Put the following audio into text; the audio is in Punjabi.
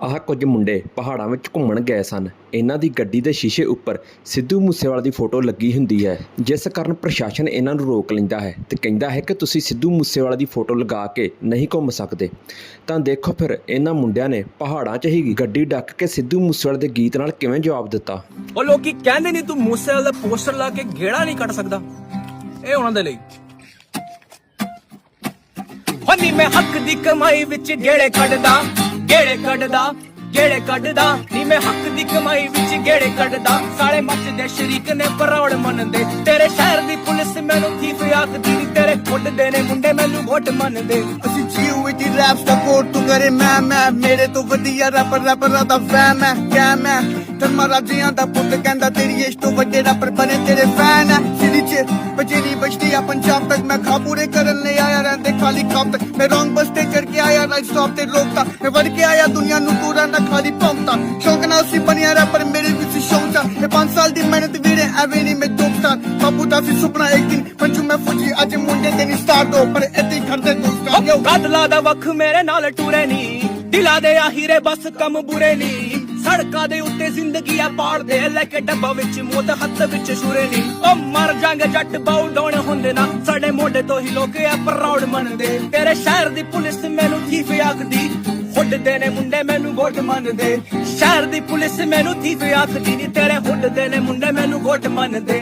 ਆਹ ਕੁਝ ਮੁੰਡੇ ਪਹਾੜਾਂ ਵਿੱਚ ਘੁੰਮਣ ਗਏ ਸਨ। ਇਹਨਾਂ ਦੀ ਗੱਡੀ ਦੇ ਸ਼ੀਸ਼ੇ ਉੱਪਰ ਸਿੱਧੂ ਮੂਸੇਵਾਲਾ ਦੀ ਫੋਟੋ ਲੱਗੀ ਹੁੰਦੀ ਹੈ, ਜਿਸ ਕਾਰਨ ਪ੍ਰਸ਼ਾਸਨ ਇਹਨਾਂ ਨੂੰ ਰੋਕ ਲੈਂਦਾ ਹੈ ਤੇ ਕਹਿੰਦਾ ਹੈ ਕਿ ਤੁਸੀਂ ਸਿੱਧੂ ਮੂਸੇਵਾਲਾ ਦੀ ਫੋਟੋ ਲਗਾ ਕੇ ਨਹੀਂ ਘੁੰਮ ਸਕਦੇ। ਤਾਂ ਦੇਖੋ ਫਿਰ ਇਹਨਾਂ ਮੁੰਡਿਆਂ ਨੇ ਪਹਾੜਾਂ 'ਚ ਹੀ ਗੱਡੀ ਡੱਕ ਕੇ ਸਿੱਧੂ ਮੂਸੇਵਾਲੇ ਦੇ ਗੀਤ ਨਾਲ ਕਿਵੇਂ ਜਵਾਬ ਦਿੱਤਾ? ਉਹ ਲੋਕੀ ਕਹਿੰਦੇ ਨਹੀਂ ਤੂੰ ਮੂਸੇ ਦਾ ਪੋਸਟਰ ਲਾ ਕੇ ਗੇੜਾ ਨਹੀਂ ਕੱਢ ਸਕਦਾ। ਇਹ ਉਹਨਾਂ ਦੇ ਲਈ। ਹਨੀ ਮੈਂ ਹੱਕ ਦੀ ਕਮਾਈ ਵਿੱਚ ਗੇੜੇ ਕੱਢਦਾ। ਗੇੜੇ ਕੱਢਦਾ ਗੇੜੇ ਕੱਢਦਾ। ਨੀ ਮੈਂ ਹੱਕ ਦੀ ਕਮਾਈ ਵਿੱਚ ਗੇੜੇ ਕੱਢਦਾ। ਸਾਲੇ ਮੱਚਦੇ ਸ਼ਰੀਕ ਨੇ ਪਰੌੜ ਮੰਨਦੇ। ਤੇਰੇ ਸ਼ਹਿਰ ਦੀ ਪੁਲਿਸ ਮੈਨੂੰ ਥੀਫ ਆਖਦੀ ਨੀ, ਤੇਰੇ ਉੱਡਦੇ ਨੇ ਮੁੰਡੇ ਮੈਨੂੰ ਘੁੱਟ ਮੰਨਦੇ। ਅਸੀਂ ਜੀਉ ਰੈਪਸ ਦਾ ਕੋਟ ਤੂੰ ਕਰੇ, ਮੈਂ ਮੈਂ। ਮੇਰੇ ਤੋਂ ਵਧੀਆ ਰੈਪਰ ਰੈਪਰਾਂ ਦਾ ਫੈਨ ਹੈ ਕਿਆ ਮੈਂ ਧਰਮਾ ਰਾਜਿਆਂ ਦਾ ਪੁੱਤ ਕਹਿੰਦਾ, ਤੇਰੀ ਇਸ ਤੋਂ ਵੱਡੇ ਰੈਪਰ ਬਣੇ ਤੇਰੇ ਫੈਨ ਹੈ। ਸਿਰੀ ਚ ਬਜੇਰੀ ਬਜਦੀ ਆ ਪੰਜਾਬ ਤੱਕ। ਮੈਂ ਖਾ ਪੂਰੇ ਕਰਨ ਲਈ ਆਇਆ, ਰਹਿੰਦੇ ਖਾਲੀ ਖਾਪ ਤੱਕ। ਮੈਂ ਰੌਂਗ ਬਸ ਤੇ ਕਰਕੇ ਆਇਆ ਰਾਈਟ ਸਟਾਪ ਤੇ ਰੋਕਤਾ। ਮੈਂ ਵੜ ਕੇ ਆਇਆ, ਦੁਨੀਆ ਨੂੰ ਪੂਰਾ ਨਾ ਖਾਲੀ ਪੰਪਤਾ ਸ਼ੌਕ ਨਾਲ ਸੀ ਬਣਿਆ ਰੈਪਰ ਮੇਰੇ ਵਿੱਚ ਸ਼ੌਕ ਤਾਂ ਇਹ 5 ਸਾਲ ਦੀ ਮਿਹਨਤ ਵੀਰੇ, ਐਵੇਂ ਨਹੀਂ ਮੈਂ ਟੋਪਸਟਾਰ ਬਾਪੂ ਦਾ ਸੀ ਸੁਪਨਾ ਇੱਕ ਦਿਨ ਪੰਜੂ ਮੈਂ ਫੁੱਜੀ। ਅੱਜ ਮੁੰਡੇ ਤੇ ਨਹੀਂ ਸਟਾਰ ਦੋ, ਪਰ ਇੱਥੇ ਹੀ ਖੜਦੇ ਕਦਲਾ ਦਾ ਵਖ ਮੇਰੇ ਨਾਲ ਟੁਰੇ ਨਹੀਂ ਦਿਲਾ ਦੇ ਆਹੀਰੇ ਬਸ ਕੰਮ ਬੁਰੇ ਨਹੀਂ ਸੜਕਾਂ ਦੇ ਉੱਤੇ ਜ਼ਿੰਦਗੀ ਆ ਪਾੜਦੇ ਲੈ ਕੇ ਡੱਬਾ ਵਿੱਚ ਮੌਤ ਹੱਥ ਵਿੱਚ ਛੁਰੇ ਨਹੀਂ ਉਹ ਮਰ ਜਾਂਗ ਜੱਟ ਬਾਉ ਡਾਉਣ ਹੁੰਦੇ ਨਾ, ਸਾਡੇ ਮੋਢੇ ਤੋਂ ਹੀ ਲੋਕ ਆ ਪ੍ਰਾਊਡ ਮੰਨਦੇ। ਤੇਰੇ ਸ਼ਹਿਰ ਦੀ ਪੁਲਿਸ ਮੈਨੂੰ ਥੀਫ ਆਖਦੀ ਹੁੱਡਦੇ ਨੇ ਮੁੰਡੇ ਮੈਨੂੰ ਗੋਟ ਮੰਨਦੇ। ਸ਼ਹਿਰ ਦੀ ਪੁਲਿਸ ਮੈਨੂੰ ਥੀਫ ਆਖਦੀ ਨੀ, ਤੇਰੇ ਹੁੱਡਦੇ ਨੇ ਮੁੰਡੇ ਮੈਨੂੰ ਗੋਟ ਮੰਨਦੇ।